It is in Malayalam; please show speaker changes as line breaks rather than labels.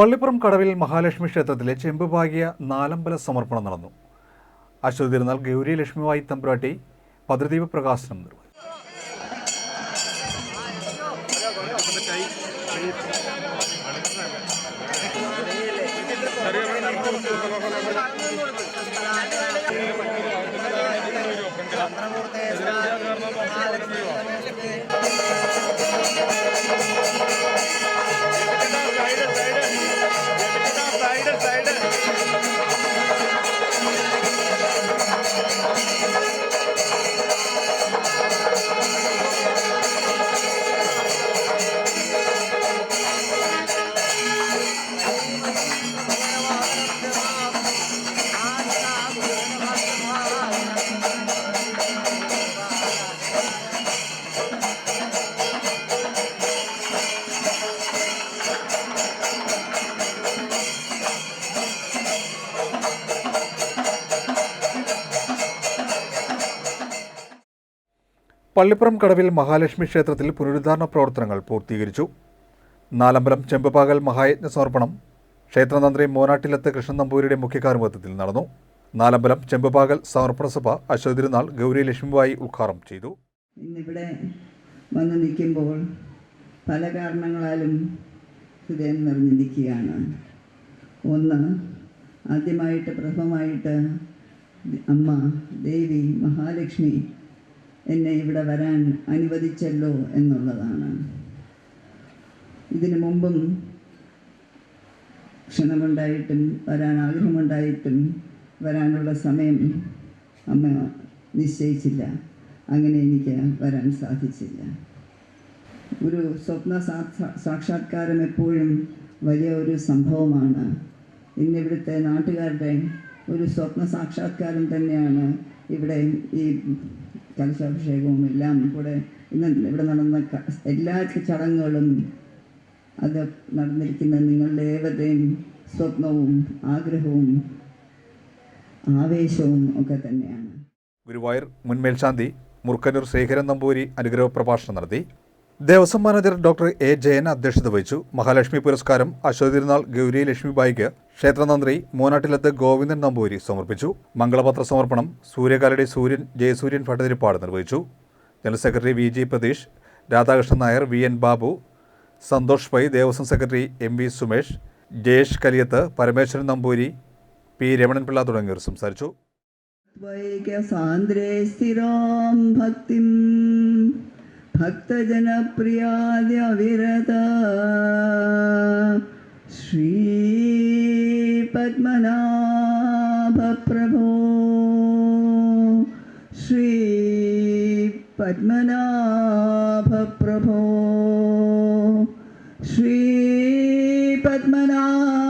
പള്ളിപ്പുറം കടവിൽ മഹാലക്ഷ്മി ക്ഷേത്രത്തിലെ ചെമ്പുഭാഗ്യ നാലമ്പല സമർപ്പണം നടന്നു. അശ്വതി തിരുനാൾ ഗൗരി ലക്ഷ്മിവായി തമ്പുരാട്ടി പതിർദീപ പ്രകാശനം നിർവഹിച്ചു. പള്ളിപ്പുറം കടവിൽ മഹാലക്ഷ്മി ക്ഷേത്രത്തിൽ പുനരുദ്ധാരണ പ്രവർത്തനങ്ങൾ പൂർത്തീകരിച്ചു. നാലമ്പലം ചെമ്പുപാകൽ മഹായജ്ഞ സമർപ്പണം ക്ഷേത്രതന്ത്രി മോനാട്ടിലത്ത് കൃഷ്ണൻ നമ്പൂരിയുടെ മുഖ്യകാർമ്മികത്വത്തിൽ നടന്നു. നാലമ്പലം ചെമ്പുപാകൽ സമർപ്പണ സഭ അശ്വതി തിരുനാൾ ഗൗരി ലക്ഷ്മിബായി ഉദ്ഘാടനം ചെയ്തു.
ഇന്നിവിടെ വന്ന് നിൽക്കുമ്പോൾ പല കാരണങ്ങളാലും ഹൃദയം നിറഞ്ഞു നിൽക്കുകയാണ്. ഒന്ന് ആദ്യമായിട്ട് പ്രഥമമായിട്ട് അമ്മ ദേവി മഹാലക്ഷ്മി എന്നെ ഇവിടെ വരാൻ അനുവദിച്ചല്ലോ എന്നുള്ളതാണ്. ഇതിനു മുമ്പും ക്ഷണമുണ്ടായിട്ടും വരാൻ ആഗ്രഹമുണ്ടായിട്ടും വരാനുള്ള സമയം അമ്മ നിശ്ചയിച്ചില്ല. അങ്ങനെ എനിക്ക് വരാൻ സാധിച്ചില്ല. ഒരു സ്വപ്ന സാക്ഷാ- സാക്ഷാത്കാരം എപ്പോഴും വലിയ ഒരു സംഭവമാണ്. ഇന്നിവിടുത്തെ നാട്ടുകാരുടെ ഒരു സ്വപ്ന സാക്ഷാത്കാരം തന്നെയാണ് ഇവിടെ ഈ കലശാഭിഷേകവും എല്ലാം കൂടെ ഇന്ന് ഇവിടെ നടന്ന എല്ലാ ചടങ്ങുകളും അത് നടന്നിരിക്കുന്ന നിങ്ങളുടെ ഏവരുടെയും സ്വപ്നവും ആഗ്രഹവും ആവേശവും ഒക്കെ തന്നെയാണ്.
ഗുരുവായൂർ മുൻ മേൽശാന്തി ശ്രീഹരൻ നമ്പൂരി അനുഗ്രഹ പ്രഭാഷണം നടത്തി. Devaswom manager doctor A Jayan അധ്യക്ഷത വഹിച്ചു. മഹാലക്ഷ്മി പുരസ്കാരം തിരുനാൾ ഗൗരി ലക്ഷ്മിബായിക്ക് ക്ഷേത്രതന്ത്രി മോനാട്ടിലത്ത് ഗോവിന്ദൻ നമ്പൂരി സമർപ്പിച്ചു. മംഗളപത്ര സമർപ്പണം സൂര്യകാലടി സൂര്യൻ ജയസൂര്യൻ ഭട്ടതിരിപ്പാട് നിർവഹിച്ചു. General secretary V G Pratheesh Radhakrishnan Nair V N Babu Santhosh Pai Devaswom secretary M V Sumesh Jayesh Kaliyath Parameswaran Namboori P Ramananpillai തുടങ്ങിയവർ സംസാരിച്ചു.
വൈകസാന്ദ്രേ സ്ഥിരാം ഭക്തിം ശ്രീ പത്മനാഭപ്രഭോ ശ്രീ ശ്രീപത്മനാഭ